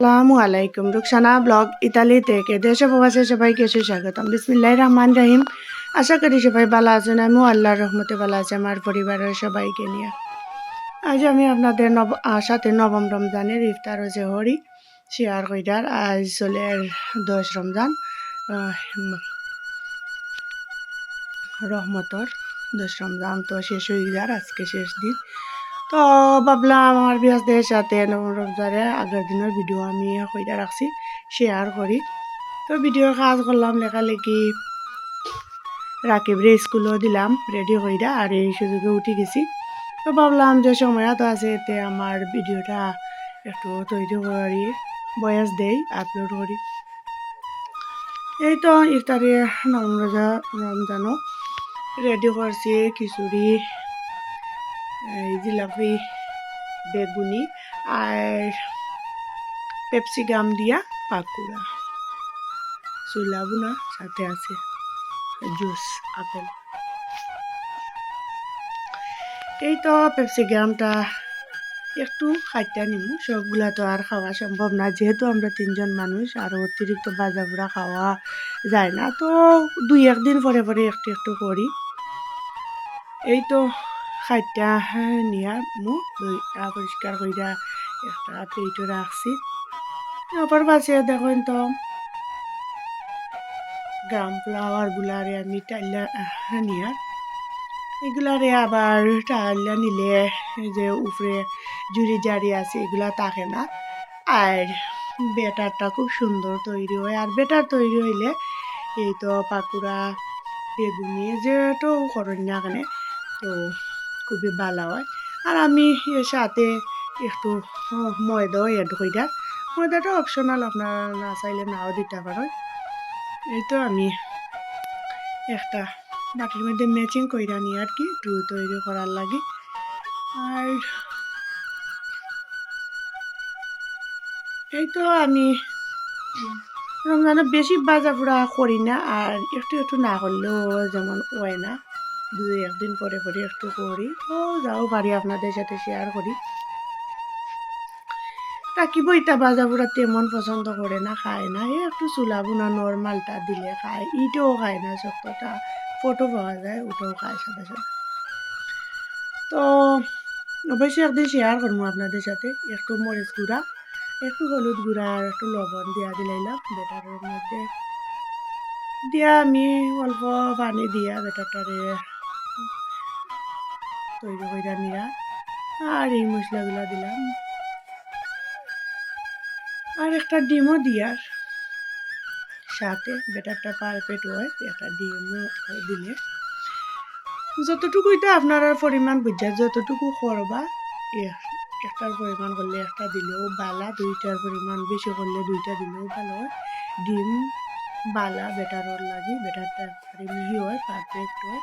আসসালামু আলাইকুম। Rukhsana blog Italy থেকে দেশে প্রবাসে সবাইকে সুস্বাগতম। বিসমিল্লাহ রহমান রহিম আশা করি সবাই ভালো আছেন। আমিও আল্লাহর রহমতে ভালো আছি, আমার পরিবারের সবাইকে নিয়ে। আজ আমি আপনাদের নব সাথে নবম রমজানের ইফতার ও সেহরি শেয়ার কইরার আজ চলে দশ রমজান। রহমতর দশ রমজান তো শেষ হয়ে যার আজকে শেষ দিন। তো ভাবলাম আমার বিয়াসদের সাথে নবম রমজানে আগের দিনের ভিডিও আমি কইরা রাখছি শেয়ার করি। তো ভিডিও কাজ করলাম, লেখালেখি রাকিবরে স্কুলও দিলাম রেডি কইরা আর এই সুযোগে উঠে গেছি। তো ভাবলাম যে সময় তো আছে, এতে আমার ভিডিওটা একটু তৈরি করি, বয়স দেই আপলোড করি। এই তো ইফতারি রমজানও রেডি করছি, খিচুড়ি জিলাপি বেগুনি আর পেপসিগাম দিয়া পাকুড়া। সুলাবো না, সাথে আছে জুস আপেল এই তো পেপসিগামটা একটু খাইতে নিমু, সবগুলা তো আর খাওয়া সম্ভব না। যেহেতু আমরা তিনজন মানুষ, আর অতিরিক্ত বাজা বুড়া খাওয়া যায় না, তো দুই একদিন পরে পরে একটু একটু করি। এই তো খাইটা নিয়া মু দইটা পরিষ্কার কইরা একটা প্লেটও রাখছি অপর পাশে দেখুন তো গ্রাম ফ্লাওয়ার গুলারে আমি টাইলা নিয়া এগুলারে আবার টাইলা নিলে যে উপরে জুড়ি জারি আছে এগুলা থাকে না। আর বেটারটা খুব সুন্দর তৈরি হয় আর বেটার তৈরি হইলে এই তো পাকুড়া বেগুনি যেটাও করেন না এখানে তো খুবই ভালো হয়। আর আমি এর সাথে একটু ময়দাও এড কইরা ময়দাটা অপশনাল আপনারা না চাইলে নাও দিতে পারেন। এই তো আমি একটা বাটির মধ্যে ম্যাচিং কইরা নিয়ে আর কি ড্রু তৈরি করার লাগে। আর এই তো আমি রমজানে বেশি বাজা পুরা করি না, আর একটু একটু না করলেও যেমন হয় না। দুই, একদিন পরে পরে একটু করি। ও, যাও পারি আপনাদের সাথে শেয়ার করি। রাখিব ইটা বাজা পুরা তেমন পছন্দ করে না, খায় না। এই একটু চুলাবো না নর্মালটা দিলে খায়। ইটাও খায় না শক্তটা ফটো পাওয়া যায় ওটাও খায় সাদা সাদা তো অবশ্যই একদিন শেয়ার করব আপনাদের সাথে। একটু মরিচ গুঁড়া, একটু হলুদ গুঁড়া আর একটু লবণ দিয়া দিলাইলাম বেটারের মধ্যে। দিয়া আমি অল্প পানি দিয়া বেটারটারে তৈরি করে নিয়া আর এই মশলাগুলো দিলাম। আর একটা ডিমও দিয়ার। সাথে বেটারটা পারফেক্ট হয়, একটা ডিমও দিলে। যতটুকুই তো আপনার পরিমাণ বুঝা, যতটুকু করবা একটার পরিমাণ করলে একটা দিলেও বালা, দুইটার পরিমাণ বেশি করলে দুইটা দিলেও ভালো হয়। ডিম বালা বেটারর লাগে, বেটারটা মিহি হয়, পারফেক্ট হয়।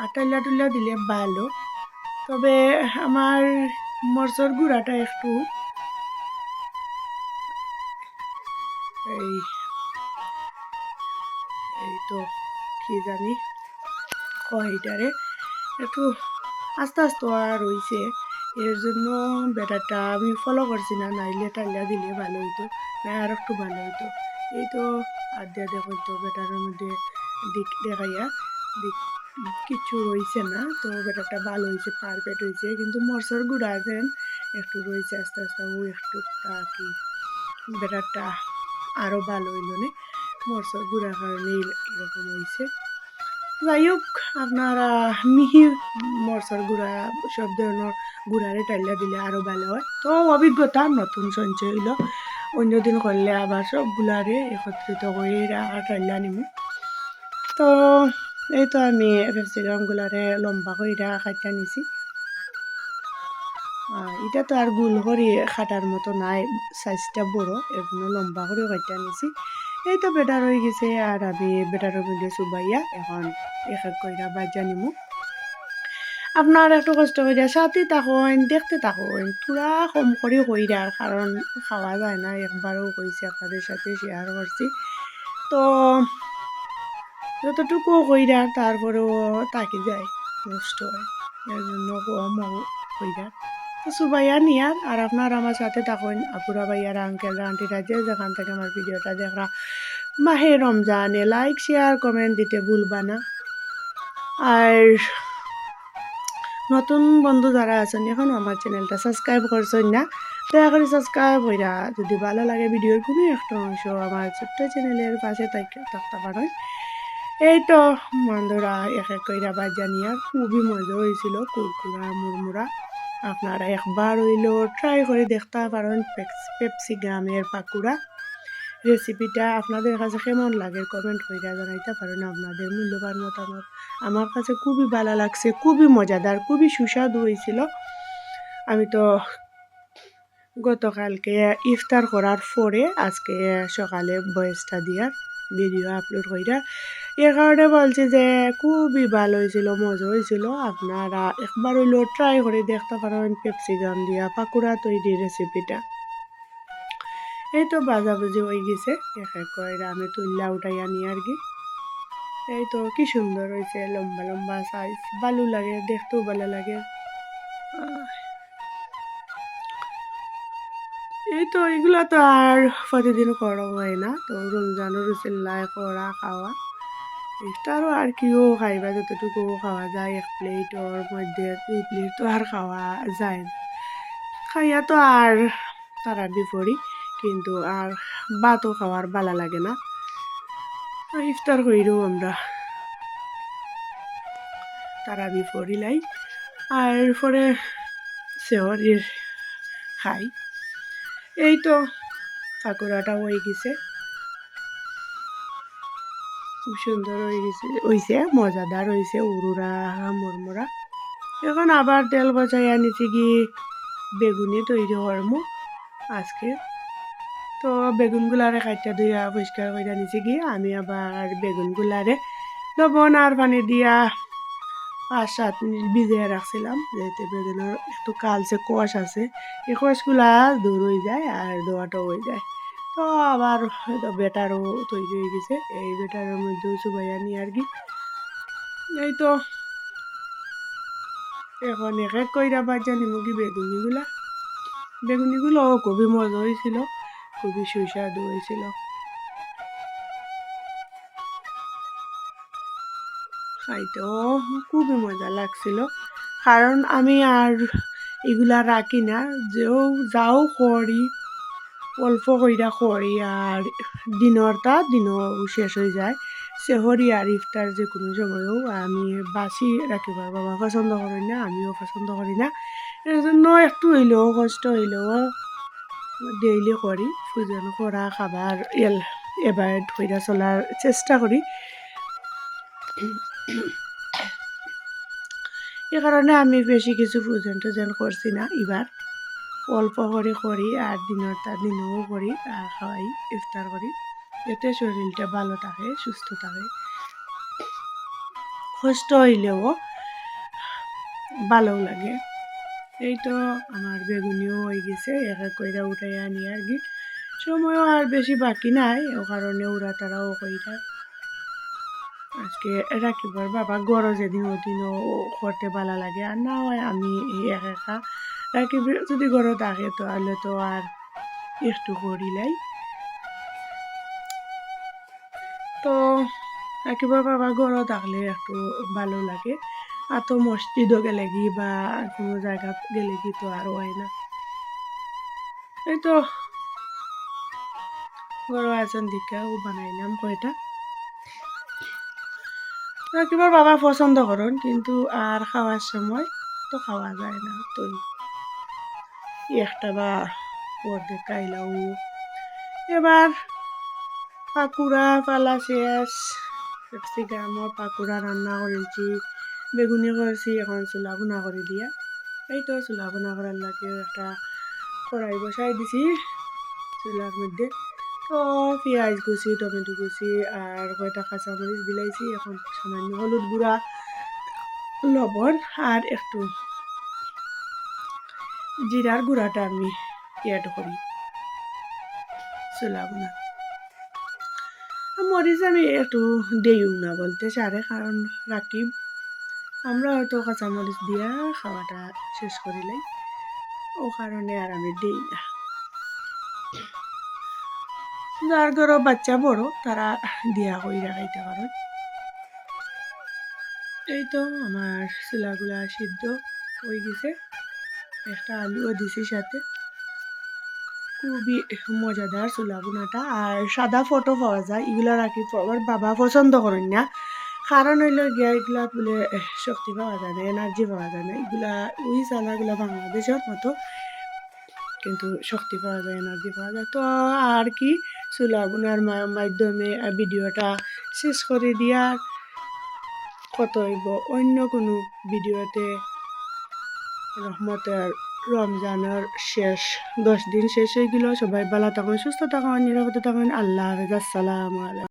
আর টাইলা টুল্লা দিলে ভালো। তবে আমার মরচর গুঁড়াটা একটু এই এই তো কি জানি কয়টারে একটু আস্তে আস্তে আর রয়েছে এর জন্য ব্যাটারটা আমি ফলো করছি না, নাইলে টাইলা দিলে ভালো হইতো, না আর একটু ভালো হইতো। এই তো আর দিয়া দেখো তো ব্যাটারের মধ্যে দিক দেখাইয়া, দিক কিছু রয়েছে না। তো ব্যাটারটা ভালো হয়েছে পারফেক্ট হয়েছে। কিন্তু মরসর গুঁড়া দেন, একটু রয়েছে আস্তে আস্তে। ও একটু কি ব্যাটারটা আরও ভালো হইল না। মরসর গুঁড়ার কারণে এরকম হয়েছে যাই হোক আপনারা মিহি মরচর গুঁড়া সব ধরনের গুঁড়ারে টাইলা দিলে আরও ভালো হয়। তো অভিজ্ঞতা নতুন সঞ্চয় হইল। অন্যদিন করলে আবার সবগুলারে একত্রিত করে টাইলা নিমু। তো এই তো আমি ক্যাপসিকামগুলারে লম্বা করে কাটা নিছি। এটা তো আর গোল করে খাটার মতো নাই সাইজটা বড় জন্য লম্বা করে কাটা নিছি। এই তো বেটার হয়ে গেছে, আর আমি বেটারের মধ্যে চুবাইয়া এখন এক এক কইরা বাজা নিমু। আপনার একটু কষ্ট করিয়া সাথে থাকুন, দেখতে থাকুন, পুরা কম করে কইরা, কারণ খাওয়া যায় না, একবারও কইছি আপনাদের সাথে শেয়ার করছি। তো যতটুকু কইরা তারপরেও তাকি যায়, নষ্ট হয়। এর জন্য কম কইরা তো সুবাইয়া নিয়ার আর আপনার আমার সাথে থাকুন। আপুরা ভাইয়ারা আঙ্কেলরা আন্টিরা যে যেখান থেকে আমার ভিডিওটা দেখরা, মাহে রমজানে লাইক শেয়ার কমেন্ট দিতে ভুলবা না। আর নতুন বন্ধু যারা আছেন, এখন আমার চ্যানেলটা সাবস্ক্রাইব করছেন না, দয়া করে সাবস্ক্রাইব হইরা। যদি ভালো লাগে ভিডিওর কোনো একটা অংশ আমার ছোট্ট চ্যানেলের পাশে থাক- থাকতে পারেন। এই তো বন্ধুরা, এক এক কইরা বাজা নিয়ে খুবই মজা হয়েছিল, কুরকুরা মুরমুরা আপনারা একবার হইল ট্রাই করে দেখতে পারেন পেপসি গ্রামের পাকুড়া। রেসিপিটা আপনাদের কাছে কেমন লাগে কমেন্ট করে জানাইতে পারেন, আপনাদের মূল্যবান মতামত আমার কাছে খুবই ভালো লাগছে, খুবই মজাদার, খুবই সুস্বাদু হয়েছিল। আমি তো গতকালকে ইফতার করার পরে আজকে সকালে বয়েসটা দিয়ার ভিডিও আপলোড কইরা এর কারণে বলছি যে খুবই ভালো হয়েছিল, মজা হয়েছিল। আপনারা একবার হইলেও ট্রাই করে দেখতে পারেন পেপসিগাম দিয়া পাকুড়া তৈরি রেসিপিটা এই তো বাজাবাজি হয়ে গেছে, এক এক করে আমি তুললা উঠাই আনি আর কি। এই তো কি সুন্দর হয়েছে, লম্বা লম্বা সাইজ ভালো লাগে, দেখতেও ভালো লাগে। এই তো এগুলো তো আর প্রতিদিন করা হয় না। তো রমজানের চিল্লায় করা, খাওয়া। ইফতারও আর কিও খাইবা, যতটুকু খাওয়া যায়, এক প্লেটর মধ্যে দুই প্লেট তো আর খাওয়া যায় না। খাইয়া তো আর তারা বিপরী কিন্তু আর ভাতও খাওয়ার ভালো লাগে না। ইফতার কইরও আমরা তারা বিপরী লাই, আর পরে সেহরির খাই। এই তো পাকোড়াটা হয়ে গেছে। খুব সুন্দর হয়ে গেছে হয়েছে মজাদার হয়েছে উরুরা, মুরমুরা। এখন আবার তেল বসাই আনিছি কি বেগুনি তৈরি করমু আজকে তো বেগুনগুলারে কাইটা ধুইয়া পরিষ্কার করে আনিছি কি আমি আবার বেগুনগুলারে লবণ আর পানি দিয়া পাঁচ সাত মিনিট ভিজিয়ে রাখছিলাম যেহেতু বেগুনের একটু কালচে কোয়াশ আছে এই কোয়াশগুলা দূর হয়ে যায় আর দোয়াটাও হয়ে যায়। তো আবার বেটারও তৈরি হয়ে গেছে, এই বেটারের মধ্যেও চুবাইয়া নিয়ে আর কি। এই তো এখন এক এক কইরা বাজা নিমু কি বেগুনিগুলা। বেগুনিগুলো খুবই মজা হয়েছিল, খুবই সুস্বাদু হয়েছিল। খাইতেও খুবই মজা লাগছিল। কারণ আমি আর এগুলা রাখি না। যেও যাও করি, অল্প কইরা করি আর দিনরটা দিনও শেষ হয়ে যায়। সেহরি আর ইফতার যে কোনো সময়ও আমি বাসি রাখিবার বাবা পছন্দ করি না, আমিও পছন্দ করি না। এর জন্য একটু হইলেও, কষ্ট হইলেও ডেইলি করি। ফুজন করা, খাবার এভয়েড কইরা চলার চেষ্টা করি। এই কারণে আমি বেশি কিছু ফুজন টুজন করছি না এবার। অল্প করে করি আর দিনরটা দিনেও করি, আর খাওয়াই, ইফতার করি। এতে শরীরটা ভালো থাকে, সুস্থ থাকে। কষ্ট হইলেও ভালো লাগে। এই তো আমার বেগুনিও হয়ে গেছে, এক এক কইরা উঠাই আনি আর কি। সময়ও আর বেশি বাকি নাই, ও কারণে ওরা তারাও কইরা আজকে রাখিবার বাবা গড় যেদিন ওদিনও করতে ভালো লাগে। আর না হয় আমি এক একা। রাখি যদি গড় থাকে তাহলে তো আর একটু করিলাই তো রাখিবার বাবা গড় থাকলে একটু ভালো লাগে। আর তো মসজিদও গেলে কি বা কোনো জায়গা গেলে কি তো আর হয় না। এই তো গরু আছেন দিকে ও বানাইলাম কয়টা রাখিবার বাবা পছন্দ করেন কিন্তু আর খাওয়ার সময় তো খাওয়া যায় না তো একটা বা অর্ধেক খাইলাও এবার পাকুড়া পালা শেষ ক্যাপসিকামর পাকুড়া রান্না করেছি বেগুনি করেছি এখন চুলা ভুনা করে দিয়া। এই তো চুলা ভুনা করার লাগে একটা কড়াই বসাই দিছি চুলার মধ্যে। তো পেঁয়াজ কুচি, টমেটো কুচি আর কয়টা কাঁচামরিচ দিলাইছি এখন সামান্য হলুদ গুঁড়া, লবণ আর একটু জিরার গুঁড়াটা আমি অ্যাড করি। চুলা ভুনা মরিচ আমি একটু দেইও না বলতে চারে, কারণ রাকিব, আমরা হয়তো কাঁচামরিচ দিয়া খাওয়াটা শেষ করিলাই। ও কারণে আর আমি দিই না। যার ঘরও বাচ্চা বড় তারা দিয়া কইরা খাইতে পারেন এই তো আমার চুলাগুলা সিদ্ধ হয়ে গেছে। একটা আলুও দিছি সাথে। খুবই মজাদার চুলা বোনাটা আর সাদা ফটো পাওয়া যায় এগুলো রাখি আমার বাবা পছন্দ করেন না। কারণ হইল গিয়া এগুলা বলে শক্তি পাওয়া যায় না এনার্জি পাওয়া যায় না। এগুলা ওই চালাগুলা বাংলাদেশের মতো। কিন্তু শক্তি পাওয়া যায় এনার্জি পাওয়া যায়। তো আর কি চুলা বোনার মাধ্যমে ভিডিওটা শেষ করে দিয়ার কত হইব? অন্য কোনো ভিডিওতে রহমতের রমজানের শেষ দশ দিন শেষ হয়ে গেল। সবাই ভালো থাকুন, সুস্থ থাকুন, নিরাপদে থাকুন। আল্লাহ হাফেজ। আসসালামু আলাইকুম।